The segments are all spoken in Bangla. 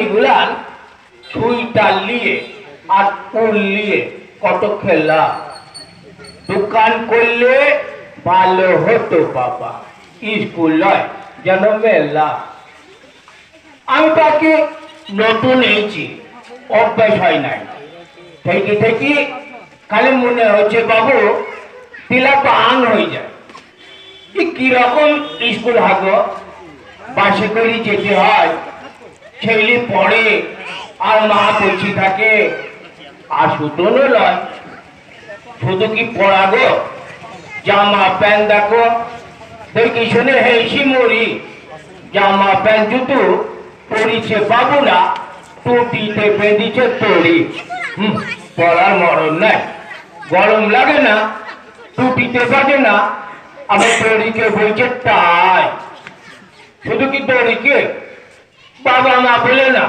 নিগুলান সুইটার নিয়ে আর উল নিয়ে কত খেলা? দোকান করলে ভালো হতো বাবা, স্কুল নয়, যেন মেলা। আমি তাকে নতুন এইছি অভ্যাস হয় নাই। থেকে থেকে খালি মনে হচ্ছে বাবু, তিলা পান হয়ে যায়। কীরকম স্কুল হাগো? বাসে করে যেতে হয়। ছেলে পড়ে আর মা বলছি থাকে আর শুধু নয় শুধু কি পড়াগো জামা প্যান্ট দেখো দেখি শুনে হেসি মরি জামা প্যান্ট জুতো পরিছে বাবু না টুটিতে বেঁধেছে হুম, পড়ার মরণ নাই গরম লাগে না টুটিতে বাজে না আবার তড়িকে বলছে তাই শুধু কি তড়িকে বাবা মা বলে না।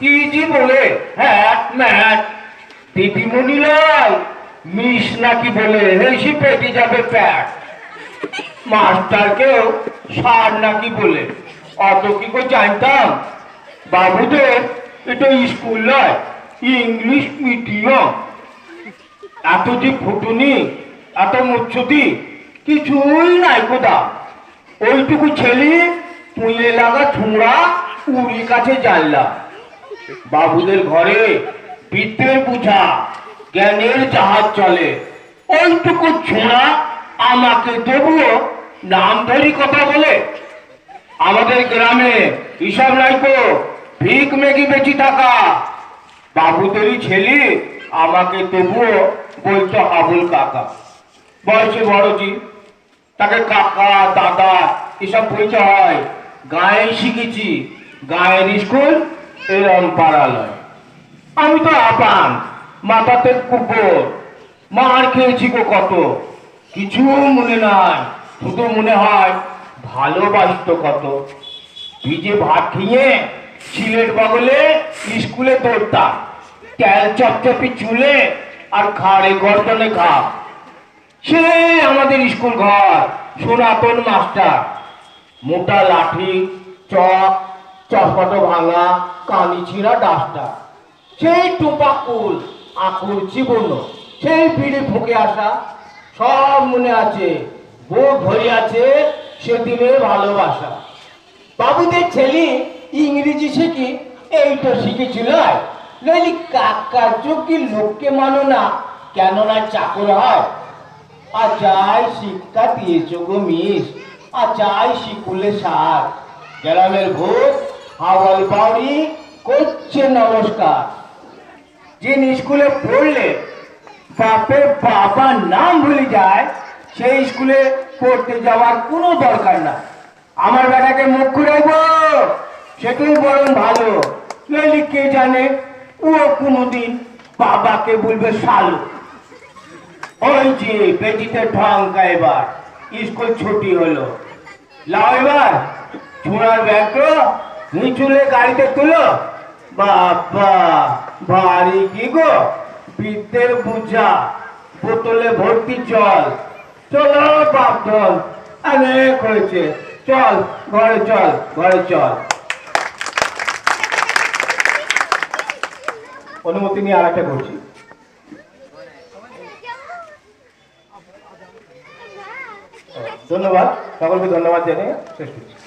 কি জি বলে? মিস নাকি বলে, হেসি পেটে যাবে প্যাট। মাস্টারকেও সার নাকি বলে। অত কি করে জানতাম? বাবুদের, এটা স্কুল নয় ইংলিশ মিডিয়াম। এত যে ফুটুনি, এত মুচ্ছুতি, কিছুই নাই কোদা ওইটুকু ছেলে, পুঁয়ে লাগা ছুঁড়া উড়ি কাছে জানলা। বাবুদের ঘরে বিদ্যের বুঝা, জ্ঞানের জাহাজ চলে। ওইটুকু ছোঁড়া আমাকে তবুও নাম ধরি কথা বলে। আমাদের গ্রামে হিসাব নাইকো ভিক মেগি বেঁচে থাকা। বাবুদেরই ছেলে আমাকে তবুও বলতো আবুল কাকা। বয়সে বড়জি তাকে কাকা, দাদা, এসব বলতে হয়। গায়ে শিখেছি। গায়ের স্কুল এরম পাড়ালয়। আমি তো আপান মাথাতে কুকুর। মার খেয়েছি গো কত। কিছু মনে নাই, শুধু মনে হয় ভালোবাসতো কত। ভিজে ভাত খেয়ে সিলেট বগলে স্কুলে দৌড়তাম। তেল চপচপি চুলে আর ঘাড়ে গর্দনে ঘা। সে আমাদের স্কুল ঘর, সনাতন মাস্টার। মোটা লাঠি চক চশমাটো ভাঙা কালি ছিঁড়া ডাস্টার সেই টুপা কুল, আকুল জীবন, সেই পিড়ে ফুকে আসা, সব মনে আছে বউ ধরে আছে সেদিনের ভালোবাসা। বাবুদের ছেলে ইংরেজি শিখি, এইটা শিখেছিল নইলে কাকা চোখি লোককে মানো না কেন না চাকর হয়। আর যাই শিক্ষা দিয়েছ গো মিস আর যাই শিকুলে সার। গ্রামের ভোট হাওয়াল বাউরি করছে নমস্কার। যে স্কুলে পড়লে বাপের বাবার নাম ভুলে যায়, সেই স্কুলে পড়তে যাওয়ার কোনো দরকার না। আমার বেটাকে মুখ ঘুরাইব সেটাই বরং ভালো। নইলে কে জানে, ও কোনোদিন বাবাকে বলবে শালু ওই যে পেটিতে ঢঙ্কা এবার স্কুল ছুটি হলো। লাও এবার ছোড়ার ব্যাগ নিচুলে গাড়িতে তুলো। বাবা ভারী কি গো? বিদ্যের বুঝা বোতলে ভর্তি জল। চলো বাপ চল অনেক হয়েছে। চল, ঘরে চল ঘরে চল। অনুমতি নিয়ে আর একটা করছি। ধন্যবাদ, সকলকে ধন্যবাদ জানিয়ে শেষ করছি।